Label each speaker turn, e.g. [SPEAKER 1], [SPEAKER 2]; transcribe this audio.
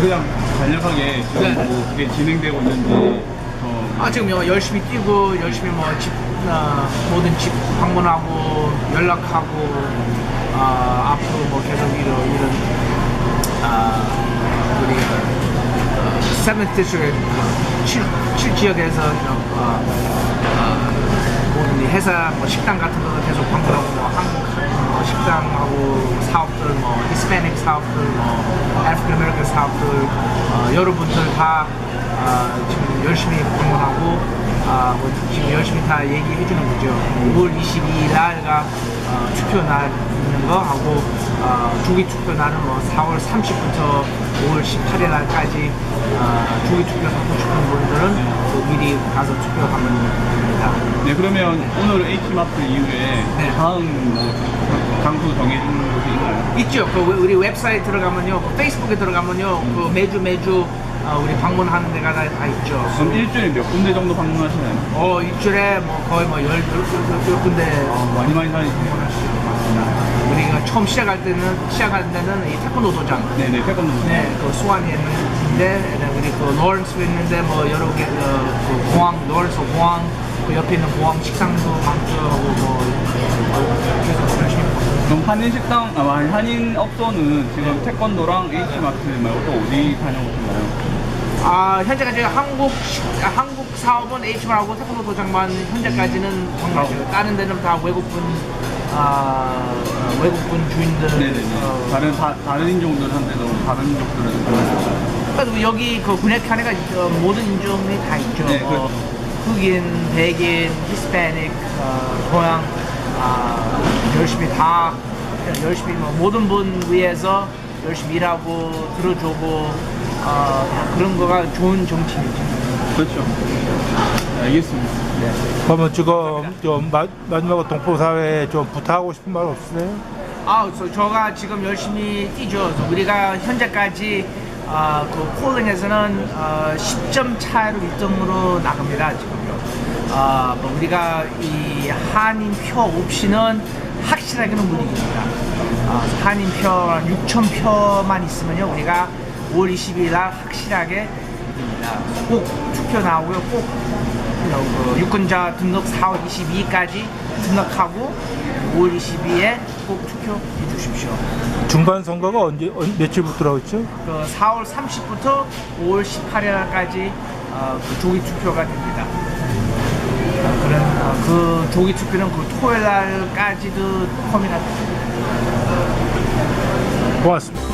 [SPEAKER 1] 그냥 간략하게 지금
[SPEAKER 2] 네.
[SPEAKER 1] 뭐 그게 진행되고 있는지 더
[SPEAKER 2] 아, 지금 뭐 열심히 뛰고 열심히 뭐 집, 아, 모든 집 방문하고 연락하고 아, 앞으로 뭐 계속 이런 이런 아, 우리 어, 세븐 디스트릭 7, 칠 지역에서 어, 어, 모든 이 회사 뭐 식당 같은 거도 계속 방문하고 뭐 한국 뭐 식당하고 사업들 뭐 히스패닉 사업들 뭐 아프리칸 아메리칸 어, 여러분들 다 아, 지금 열심히 방문하고 아, 뭐 지금 열심히 다 얘기해 주는 거죠. 5월 22일 날가 어, 투표 날 있는 거 하고 어, 조기 투표 날은 뭐 4월 30부터 5월 18일 날까지 어, 조기 투표 하고 싶은 미리 가서 투표하면 됩니다.
[SPEAKER 1] 네 그러면 오늘 H마트 이후에
[SPEAKER 2] 네.
[SPEAKER 1] 다음 뭐 장소 정해진 곳이 있나요?
[SPEAKER 2] 있죠. 그 우리 웹사이트 들어가면요, 그 페이스북에 들어가면요, 그 매주 매주 어, 우리 방문하는 데가 다, 다 있죠.
[SPEAKER 1] 그럼 일주일에 몇 군데 정도 방문하시나요?
[SPEAKER 2] 어 일주일에 뭐 거의 뭐 열, 열, 열, 열, 열 군데
[SPEAKER 1] 아, 많이 많이 다니시네요.
[SPEAKER 2] 우리가 처음 시작할 때는 시작할 때는 이 태권도 도장
[SPEAKER 1] 네네 태권도
[SPEAKER 2] 네, 그 수완이 있는데 우리 그 로렌스도 있는데 뭐 여러 개 어, 그 공항 로렌스 공항 그 옆에 있는 공항 식당도 많고 뭐 계속 열심히
[SPEAKER 1] 그럼 한인 식당 아 한인 업소는 지금 태권도랑 H마트 말고 또 어디 다녀오셨나요?
[SPEAKER 2] 아 현재까지 한국 식- 아, 한국 사업은 H만 하고 태권도 도장만 현재까지는 방문했어요. 다른 데는 다 외국분 아 어, 외국분 주인들
[SPEAKER 1] 네네네.
[SPEAKER 2] 어,
[SPEAKER 1] 다른 다, 다른 인종들 한테도 다른 인종들은 다르죠.
[SPEAKER 2] 그래도 여기 그 군액칸에가 어, 모든 인종이 다 있죠.
[SPEAKER 1] 네,
[SPEAKER 2] 어, 흑인, 백인, 히스패닉, 어, 동양 아, 열심히 다 열심히 뭐 모든 분 위해서 열심히 일하고 들어주고 어, 그런 거가 좋은 정치이죠.
[SPEAKER 1] 그렇죠. 알겠습니다.
[SPEAKER 3] 그러면 지금 좀 마, 마지막으로 동포사회에 좀 부탁하고 싶은 말 없으세요?
[SPEAKER 2] 아, 저, 저가 지금 열심히 뛰죠. 우리가 현재까지 아, 그 폴링에서는 어, 10점 차이로 1등으로 나갑니다. 지금요. 아, 뭐 우리가 이 한인 표 없이는 확실하게는 못 이깁니다. 아, 한인 표 6천 표만 있으면요, 우리가 5월 20일 날 확실하게 이깁니다. 꼭 투표 나오고요, 꼭 그 유권자 등록 4월 22일까지 등록하고 5월 22일에 꼭 투표해 주십시오.
[SPEAKER 3] 중간 선거가 언제 언- 며칠부터라고 했죠?
[SPEAKER 2] 그 4월 30일부터 5월 18일까지 어, 그 조기 투표가 됩니다. 어, 그런 어, 그 조기 투표는 그 토요일 날까지도 됩니다.
[SPEAKER 3] 고맙습니다.